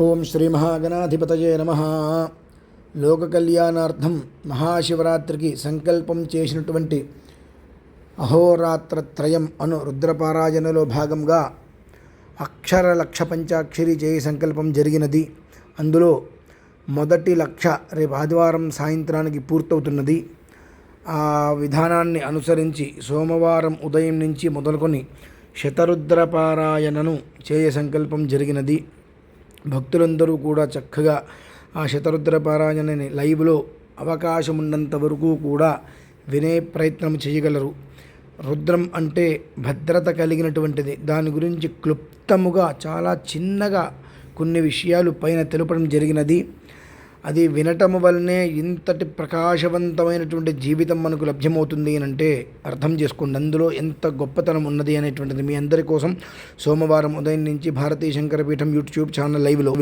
ఓం శ్రీ మహాగణాధిపతయే నమ. లోక కళ్యాణార్థం మహాశివరాత్రికి సంకల్పం చేసినటువంటి అహోరాత్రత్రయం అను రుద్రపారాయణలో భాగంగా అక్షర లక్ష పంచాక్షరి చేయి సంకల్పం జరిగినది. అందులో మొదటి లక్ష రేపు ఆదివారం సాయంత్రానికి పూర్తవుతున్నది. ఆ విధానాన్ని అనుసరించి సోమవారం ఉదయం నుంచి మొదలుకొని శతరుద్రపారాయణను చేయ సంకల్పం జరిగినది. భక్తులందరూ కూడా చక్కగా ఆ శతరుద్ర పారాయణని లైవ్లో అవకాశం ఉన్నంత వరకు కూడా వినే ప్రయత్నం చేయగలరు. రుద్రం అంటే భద్రత కలిగినటువంటిది. దాని గురించి క్లుప్తముగా చాలా చిన్నగా కొన్ని విషయాలు పైన తెలపడం జరిగినది. అది వినటం వల్లనే ఇంతటి ప్రకాశవంతమైనటువంటి జీవితం మనకు లభ్యమవుతుంది అని అంటే అర్థం చేసుకోండి. అందులో ఎంత గొప్పతనం ఉన్నది అనేటువంటిది మీ అందరి కోసం సోమవారం ఉదయం నుంచి భారతీయ శంకరపీఠం యూట్యూబ్ ఛానల్ లైవ్లో